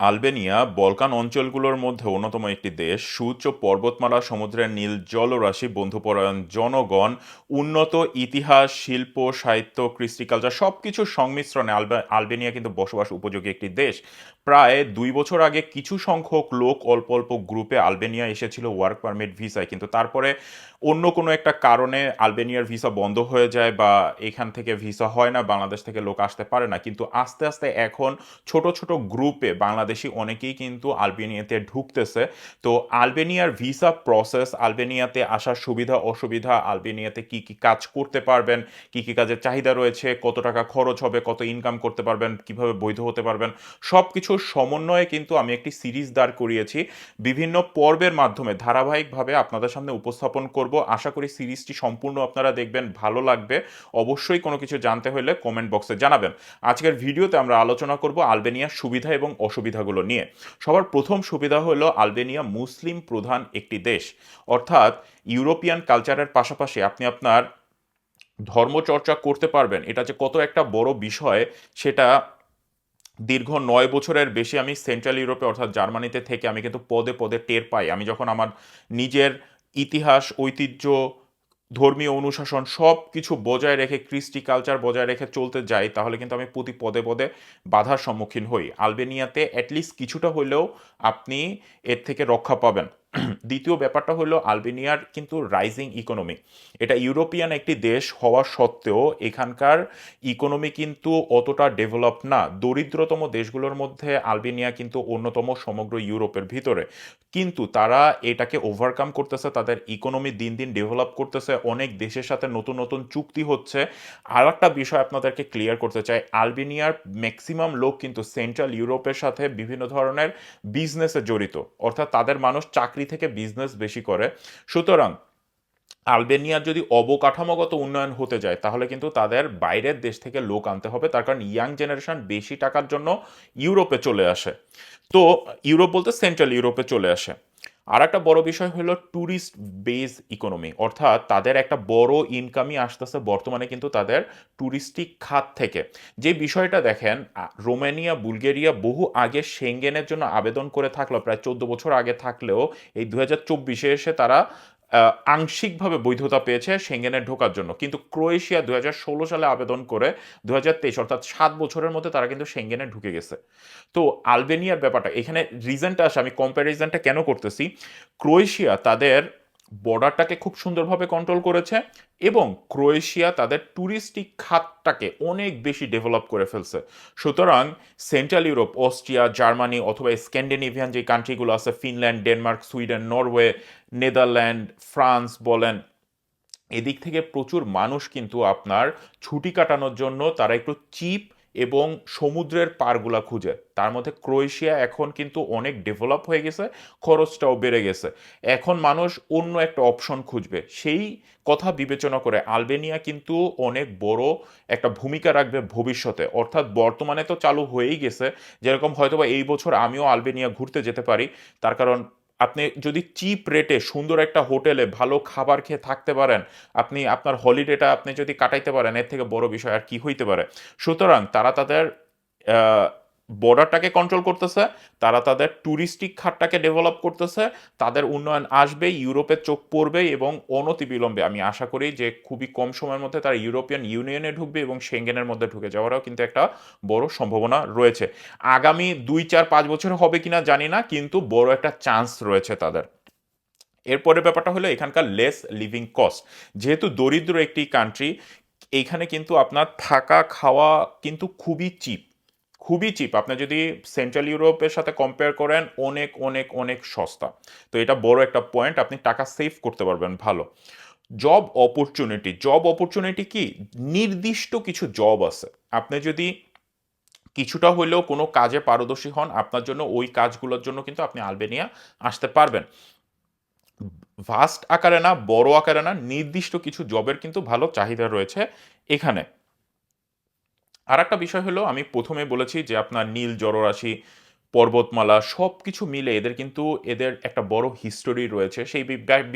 Albania, Balkan অঞ্চলগুলোর মধ্যে অন্যতম একটি দেশ। সুউচ্চ পর্বতমালা, সমুদ্রের নীল জলরাশি, বন্ধুপরায়ণ জনগণ, উন্নত ইতিহাস, শিল্প, সাহিত্য, কৃষ্টিকালচার সব কিছুর সংমিশ্রণে আলবে, আলবেনিয়া কিন্তু বসবাস উপযোগী একটি দেশ। প্রায় দুই বছর আগে কিছু সংখ্যক লোক অল্প অল্প গ্রুপে আলবেনিয়া এসেছিল ওয়ার্ক পারমিট ভিসায় কিন্তু তারপরে অন্য কোনো একটা কারণে আলবেনিয়ার ভিসা বন্ধ হয়ে যায় বা এখান থেকে ভিসা হয় না, বাংলাদেশ থেকে লোক আসতে পারে না। কিন্তু আস্তে আস্তে এখন ছোট ছোট গ্রুপে বাংলাদেশি অনেকেই কিন্তু আলবেনিয়াতে ঢুকতেছে। তো আলবেনিয়ার ভিসা প্রসেস আলবেনিয়াতে আসার সুবিধা, অসুবিধা, আলবেনিয়াতে কি কি কাজ করতে পারবেন, কি কি কাজের চাহিদা রয়েছে, কত টাকা খরচ হবে, কত ইনকাম করতে পারবেন, কীভাবে বৈধ হতে পারবেন সব কিছুর সমন্বয়ে কিন্তু আমি একটি সিরিজ দাঁড় করিয়েছি। বিভিন্ন পর্বের মাধ্যমে ধারাবাহিকভাবে আপনাদের সামনে উপস্থাপন করব। আশা করি সিরিজটি সম্পূর্ণ আপনারা দেখবেন, ভালো লাগবে। অবশ্যই কোনো কিছু জানতে হলে কমেন্ট বক্সে জানাবেন। আজকের ভিডিওতে আমরা আলোচনা করব আলবেনিয়ার সুবিধা এবং অসুবিধাগুলো নিয়ে। সবার প্রথম সুবিধা হলো আলবেনিয়া মুসলিম প্রধান একটি দেশ। অর্থাৎ ইউরোপিয়ান কালচারের পাশাপাশি আপনি আপনার ধর্মচর্চা করতে পারবেন। এটা যে কত একটা বড় বিষয়, সেটা দীর্ঘ নয় বছরের বেশি আমি সেন্ট্রাল ইউরোপে অর্থাৎ জার্মানিতে থেকে আমি কিন্তু পদে পদে টের পাই। আমি যখন আমার নিজের ইতিহাস, ঐতিহ্য, ধর্মীয় অনুশাসন সব কিছু বজায় রেখে ক্রিস্টি কালচার বজায় রেখে চলতে যাই, তাহলে কিন্তু আমি প্রতি পদে পদে বাধার সম্মুখীন হই। আলবেনিয়াতে অ্যাটলিস্ট কিছুটা হলেও আপনি এর থেকে রক্ষা পাবেন। দ্বিতীয় ব্যাপারটা হলো আলবেনিয়ার কিন্তু রাইজিং ইকোনমি এটা ইউরোপিয়ান একটি দেশ হওয়া সত্ত্বেও এখানকার ইকোনমি কিন্তু অতটা ডেভেলপ না। দরিদ্রতম দেশগুলোর মধ্যে আলবেনিয়া কিন্তু অন্যতম সমগ্র ইউরোপের ভিতরে। কিন্তু তারা এটাকে ওভারকাম করতেছে, তাদের ইকোনমি দিন দিন ডেভেলপ করতেছে, অনেক দেশের সাথে নতুন নতুন চুক্তি হচ্ছে। আর একটা বিষয় আপনাদেরকে ক্লিয়ার করতে চাই, আলবেনিয়ার ম্যাক্সিমাম লোক কিন্তু সেন্ট্রাল ইউরোপের সাথে বিভিন্ন ধরনের বিজনেসে জড়িত। অর্থাৎ তাদের মানুষ চাকরি থেকে বিজনেস বেশি করে। সুতরাং আলবেনিয়ার যদি অবকাঠামোগত উন্নয়ন হতে যায়, তাহলে কিন্তু তাদের বাইরের দেশ থেকে লোক আনতে হবে। তার কারণ ইয়াং জেনারেশন বেশি টাকার জন্য ইউরোপে চলে আসে। তো ইউরোপ বলতে সেন্ট্রাল ইউরোপে চলে আসে। আর একটা বড় বিষয় হলো ট্যুরিস্ট বেজ ইকোনমি অর্থাৎ তাদের একটা বড় ইনকামই আসতেছে বর্তমানে কিন্তু তাদের ট্যুরিস্টিক খাত থেকে। যে বিষয়টা দেখেন রোমানিয়া, বুলগেরিয়া বহু আগে সেঙ্গেনের জন্য আবেদন করে থাকল, প্রায় চোদ্দ বছর আগে থাকলেও এই দু হাজার চব্বিশে এসে তারা আংশিকভাবে বৈধতা পেয়েছে সেঙ্গেনে ঢোকার জন্য। কিন্তু ক্রোয়েশিয়া দু সালে আবেদন করে দু অর্থাৎ সাত বছরের মধ্যে তারা কিন্তু সেঙ্গেনে ঢুকে গেছে। তো আলবেনিয়ার ব্যাপারটা, এখানে রিজনটা আসে, আমি কম্প্যারিজনটা কেন করতেছি? ক্রোয়েশিয়া তাদের বর্ডারটাকে খুব সুন্দরভাবে কন্ট্রোল করেছে এবং ক্রোয়েশিয়া তাদের ট্যুরিস্টিক খাতটাকে অনেক বেশি ডেভেলপ করে ফেলছে। সুতরাং সেন্ট্রাল ইউরোপ অস্ট্রিয়া জার্মানি অথবা স্ক্যান্ডিনেভিয়ান যে কান্ট্রিগুলো আছে Finland Denmark Sweden Norway Netherland France বলেন, এদিক থেকে প্রচুর মানুষ কিন্তু আপনার ছুটি কাটানোর জন্য তারা একটু চিপ এবং সমুদ্রের পারগুলা খুঁজে। তার মধ্যে ক্রোয়েশিয়া এখন কিন্তু অনেক ডেভেলপ হয়ে গেছে, খরচটাও বেড়ে গেছে। এখন মানুষ অন্য একটা অপশন খুঁজবে। সেই কথা বিবেচনা করে আলবেনিয়া কিন্তু অনেক বড় একটা ভূমিকা রাখবে ভবিষ্যতে। অর্থাৎ বর্তমানে তো চালু হয়েই গেছে। যেরকম হয়তোবা এই বছর আমিও আলবেনিয়া ঘুরতে যেতে পারি। তার কারণ আপনি যদি চিপ রেটে সুন্দর একটা হোটেলে ভালো খাবার খেয়ে থাকতে পারেন, আপনি আপনার হলিডেটা আপনি যদি কাটাইতে পারেন, এর থেকে বড় বিষয় আর কি হইতে পারে? সুতরাং তারা তাদের বর্ডারটাকে কন্ট্রোল করতেছে, তারা তাদের ট্যুরিস্টিক খাতটাকে ডেভেলপ করতেছে, তাদের উন্নয়ন আসবে, ইউরোপে চোখ পড়বে এবং অনতিবিলম্বে আমি আশা করি যে খুবই কম সময়ের মধ্যে তারা ইউরোপিয়ান ইউনিয়নে ঢুকবে এবং সেঙ্গেনের মধ্যে ঢুকে যাওয়ারও কিন্তু একটা বড় সম্ভাবনা রয়েছে। আগামী দুই, চার, পাঁচ বছর হবে কিনা জানি না, কিন্তু বড় একটা চান্স রয়েছে তাদের। এরপরের ব্যাপারটা হলো এখানকার লেস লিভিং কস্ট যেহেতু দরিদ্র একটি কান্ট্রি এইখানে কিন্তু আপনার থাকা, খাওয়া কিন্তু খুবই চিপ খুবই চিপ আপনি যদি সেন্ট্রাল ইউরোপের সাথে কম্পেয়ার করেন, অনেক অনেক অনেক সস্তা। তো এটা বড় একটা পয়েন্ট আপনি টাকা সেভ করতে পারবেন, ভালো। জব অপরচুনিটি জব অপরচুনিটি কি? নির্দিষ্ট কিছু জব আছে। আপনি যদি কিছুটা হলেও কোনো কাজে পারদর্শী হন, আপনার জন্য ওই কাজগুলোর জন্য কিন্তু আপনি আলবেনিয়া আসতে পারবেন। ভাস্ট আকারে না, বড় আকারে না, নির্দিষ্ট কিছু জবের কিন্তু ভালো চাহিদা রয়েছে এখানে। আর একটা বিষয় হলো, আমি প্রথমে বলেছি যে আপনার নীল জলরাশি পর্বতমালা সব কিছু মিলে এদের কিন্তু এদের একটা বড় হিস্টোরি রয়েছে। সেই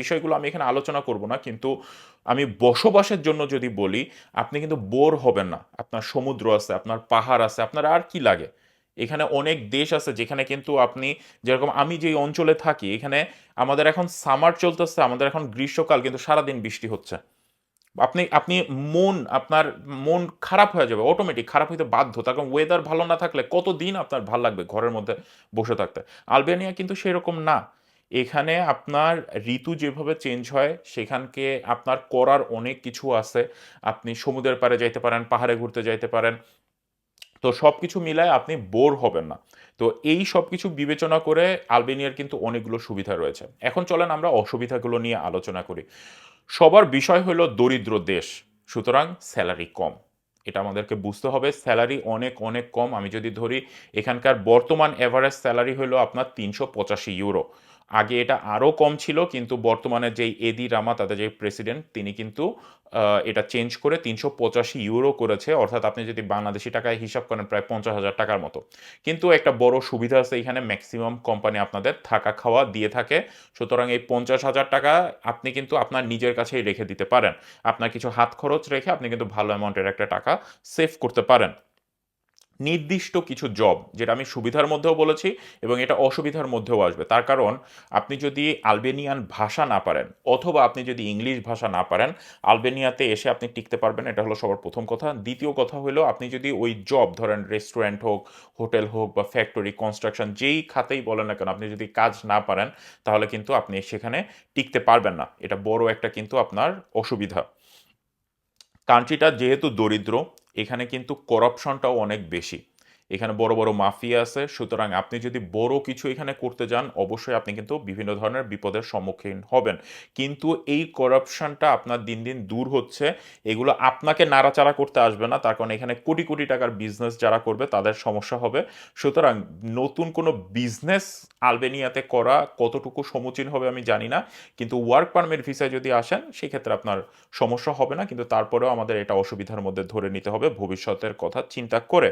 বিষয়গুলো আমি এখানে আলোচনা করব না, কিন্তু আমি বসবাসের জন্য যদি বলি, আপনি কিন্তু বোর হবেন না। আপনার সমুদ্র আছে, আপনার পাহাড় আছে, আপনার আর কি লাগে? এখানে অনেক দেশ আছে যেখানে কিন্তু আপনি যেরকম আমি যেই অঞ্চলে থাকি, এখানে আমাদের এখন সামার চলতেছে, আমাদের এখন গ্রীষ্মকাল, কিন্তু সারাদিন বৃষ্টি হচ্ছে। আপনি আপনি মন, আপনার মন খারাপ হয়ে যাবে অটোমেটিক খারাপ হইতে বাধ্য। তার কারণ ওয়েদার ভালো না থাকলে কতদিন আপনার ভালো লাগবে ঘরের মধ্যে বসে থাকতে? আলবেনিয়া কিন্তু সেরকম না। এখানে আপনার ঋতু যেভাবে চেঞ্জ হয়, সেখানকে আপনার করার অনেক কিছু আছে। আপনি সমুদ্রের পাড়ে যাইতে পারেন, পাহাড়ে ঘুরতে যাইতে পারেন। তো সব কিছু মিলায় আপনি বোর হবেন না। তো এই সব কিছু বিবেচনা করে আলবেনিয়ার কিন্তু অনেকগুলো সুবিধা রয়েছে। এখন চলেন আমরা অসুবিধাগুলো নিয়ে আলোচনা করি। সবার বিষয় হলো দরিদ্র দেশ, সুতরাং স্যালারি কম। এটা আমাদেরকে বুঝতে হবে, স্যালারি অনেক অনেক কম। আমি যদি ধরি, এখানকার বর্তমান অ্যাভারেজ স্যালারি হলো আপনার তিনশো পঁচাশি ইউরো আগে এটা আরও কম ছিল, কিন্তু বর্তমানে যেই এদি রামা, তাদের যে প্রেসিডেন্ট তিনি কিন্তু এটা চেঞ্জ করে তিনশো পঁচাশি ইউরো করেছে। অর্থাৎ আপনি যদি বাংলাদেশি টাকায় হিসাব করেন, প্রায় পঞ্চাশ হাজার টাকার মতো। কিন্তু একটা বড় সুবিধা আছে এখানে ম্যাক্সিমাম কোম্পানি আপনাদের থাকা খাওয়া দিয়ে থাকে। সুতরাং এই পঞ্চাশ হাজার টাকা আপনি কিন্তু আপনার নিজের কাছেই রেখে দিতে পারেন। আপনার কিছু হাত খরচ রেখে আপনি কিন্তু ভালো অ্যামাউন্টের একটা টাকা সেভ করতে পারেন। নির্দিষ্ট কিছু জব যেটা আমি সুবিধার মধ্যেও বলেছি এবং এটা অসুবিধার মধ্যেও আসবে। তার কারণ, আপনি যদি আলবেনিয়ান ভাষা না পারেন, অথবা আপনি যদি ইংলিশ ভাষা না পারেন, আলবেনিয়াতে এসে আপনি টিকতে পারবেন, এটা হলো সবার প্রথম কথা। দ্বিতীয় কথা হলো, আপনি যদি ওই জব ধরেন রেস্টুরেন্ট হোক হোটেল হোক বা ফ্যাক্টরি কনস্ট্রাকশন যেই খাতেই বলেন না কেন, আপনি যদি কাজ না পারেন, তাহলে কিন্তু আপনি সেখানে টিকতে পারবেন না। এটা বড় একটা কিন্তু আপনার অসুবিধা। কান্ট্রিটা যেহেতু দরিদ্র এখানে কিন্তু করাপশনটাও অনেক বেশি। এখানে বড় বড় মাফিয়া আছে। সুতরাং আপনি যদি বড় কিছু এখানে করতে যান, অবশ্যই আপনি কিন্তু বিভিন্ন ধরনের বিপদের সম্মুখীন হবেন। কিন্তু এই করাপশনটা আপনার দিন দিন দূর হচ্ছে। এগুলো আপনাকে নাড়াচাড়া করতে আসবে না। তার কারণ এখানে কোটি কোটি টাকার বিজনেস যারা করবে, তাদের সমস্যা হবে। সুতরাং নতুন কোনো বিজনেস আলবেনিয়াতে করা কতটুকু সমুচীন হবে আমি জানি না। কিন্তু ওয়ার্ক পারমিট ভিসায় যদি আসেন, সেক্ষেত্রে আপনার সমস্যা হবে না। কিন্তু তারপরেও আমাদের এটা অসুবিধার মধ্যে ধরে নিতে হবে ভবিষ্যতের কথা চিন্তা করে।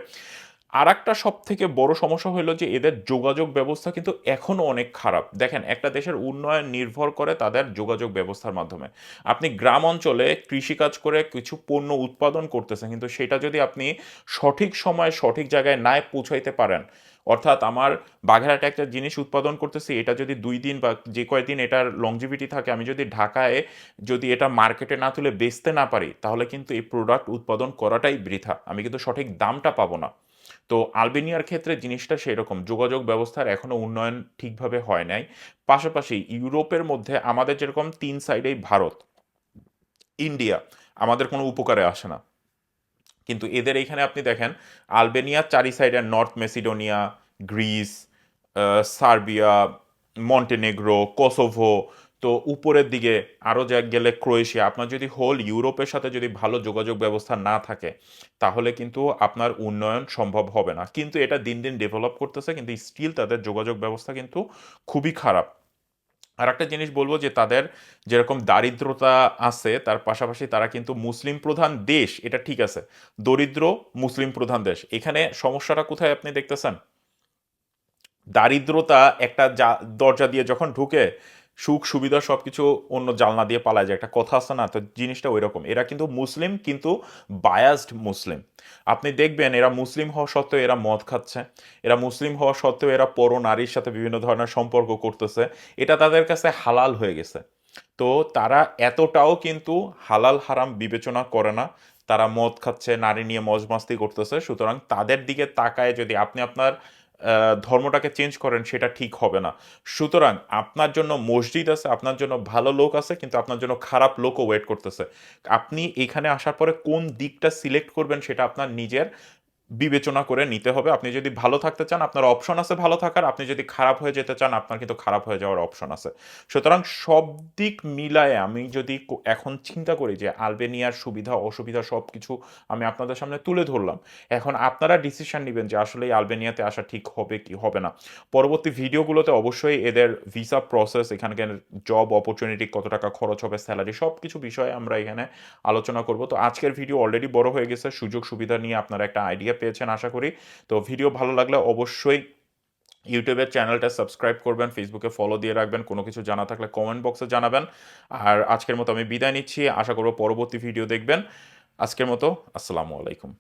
আর একটা সব থেকে বড় সমস্যা হলো যে এদের যোগাযোগ ব্যবস্থা কিন্তু এখনও অনেক খারাপ। দেখেন, একটা দেশের উন্নয়ন নির্ভর করে তাদের যোগাযোগ ব্যবস্থার মাধ্যমে। আপনি গ্রাম অঞ্চলে কৃষিকাজ করে কিছু পণ্য উৎপাদন করতেছেন, কিন্তু সেটা যদি আপনি সঠিক সময়ে সঠিক জায়গায় না পৌঁছাইতে পারেন, অর্থাৎ আমার বাঘেরহাটে একটা জিনিস উৎপাদন করতেছি, এটা যদি দুই দিন বা যে কয়েকদিন এটার লংজিভিটি থাকে, আমি যদি ঢাকায় যদি এটা মার্কেটে না তুলে বেচতে না পারি, তাহলে কিন্তু এই প্রোডাক্ট উৎপাদন করাটাই বৃথা। আমি কিন্তু সঠিক দামটা পাবো না। তো আলবেনিয়ার ক্ষেত্রে জিনিসটা সেরকম। যোগাযোগ ব্যবস্থার এখনও উন্নয়ন ঠিকভাবে হয় নাই। পাশাপাশি ইউরোপের মধ্যে আমাদের যেরকম তিন সাইডেই ভারত, ইন্ডিয়া, আমাদের কোনো উপকারে আসে না। কিন্তু এদের এইখানে আপনি দেখেন, আলবেনিয়া চারি সাইডে north Macedonia, Greece Serbia, Montenegro, Kosovo তো উপরের দিকে আরও যা গেলে ক্রোয়েশিয়া, আপনার যদি হোল ইউরোপের সাথে যদি ভালো যোগাযোগ ব্যবস্থা না থাকে, তাহলে কিন্তু আপনার উন্নয়ন সম্ভব হবে না। কিন্তু এটা দিন দিন ডেভেলপ করতেছে, কিন্তু স্টিল তাদের যোগাযোগ ব্যবস্থা কিন্তু খুবই খারাপ। আর একটা জিনিস বলব যে তাদের যেরকম দারিদ্রতা আছে, তার পাশাপাশি তারা কিন্তু মুসলিম প্রধান দেশ, এটা ঠিক আছে। দরিদ্র মুসলিম প্রধান দেশ। এখানে সমস্যাটা কোথায় আপনি দেখতেছেন? দারিদ্রতা একটা যা- দরজা দিয়ে যখন ঢুকে সুখ, সুবিধা সবকিছু অন্য জালনা দিয়ে পালায় যায়। একটা কথা আছে না, তো জিনিসটা ওই রকম এরা কিন্তু মুসলিম, কিন্তু বায়াসড মুসলিম। আপনি দেখবেন, এরা মুসলিম হওয়া সত্ত্বেও এরা মদ খাচ্ছে। এরা মুসলিম হওয়া সত্ত্বেও এরা পর নারীর সাথে বিভিন্ন ধরনের সম্পর্ক করতেছে। এটা তাদের কাছে হালাল হয়ে গেছে। তো তারা এতটাও কিন্তু হালাল, হারাম বিবেচনা করে না। তারা মদ খাচ্ছে, নারী নিয়ে মজ মাস্তি করতেছে। সুতরাং তাদের দিকে তাকায় যদি আপনি আপনার ধর্মটাকে চেঞ্জ করেন, সেটা ঠিক হবে না। সুতরাং আপনার জন্য মসজিদ আছে, আপনার জন্য ভালো লোক আছে, কিন্তু আপনার জন্য খারাপ লোকও ওয়েট করতেছে। আপনি এখানে আসার পরে কোন দিকটা সিলেক্ট করবেন, সেটা আপনার নিজের বিবেচনা করে নিতে হবে। আপনি যদি ভালো থাকতে চান, আপনার অপশন আছে ভালো থাকার। আপনি যদি খারাপ হয়ে যেতে চান, আপনার কিন্তু খারাপ হয়ে যাওয়ার অপশন আছে। সুতরাং সব দিক মিলায়ে আমি যদি এখন চিন্তা করি যে আলবেনিয়ার সুবিধা, অসুবিধা সব কিছু আমি আপনাদের সামনে তুলে ধরলাম। এখন আপনারা ডিসিশন নেবেন যে আসলে আলবেনিয়াতে আসা ঠিক হবে কি হবে না। পরবর্তী ভিডিওগুলোতে অবশ্যই এদের ভিসা প্রসেস এখানকার জব অপরচুনিটি কত টাকা খরচ হবে স্যালারি সব কিছু বিষয়ে আমরা এখানে আলোচনা করব। তো আজকের ভিডিও অলরেডি বড় হয়ে গেছে। সুযোগ সুবিধা নিয়ে আপনারা একটা আইডিয়া পেয়েছেন আশা করি। তো ভিডিও ভালো লাগলে অবশ্যই ইউটিউবের চ্যানেলটা সাবস্ক্রাইব করবেন ফেসবুকে ফলো দিয়ে রাখবেন, কোনো কিছু জানা থাকলে কমেন্ট বক্সে জানাবেন। আর আজকের মতো আমি বিদায় নিচ্ছি, আশা করব পরবর্তী ভিডিও দেখবেন। আজকের মতো, আসসালামু আলাইকুম।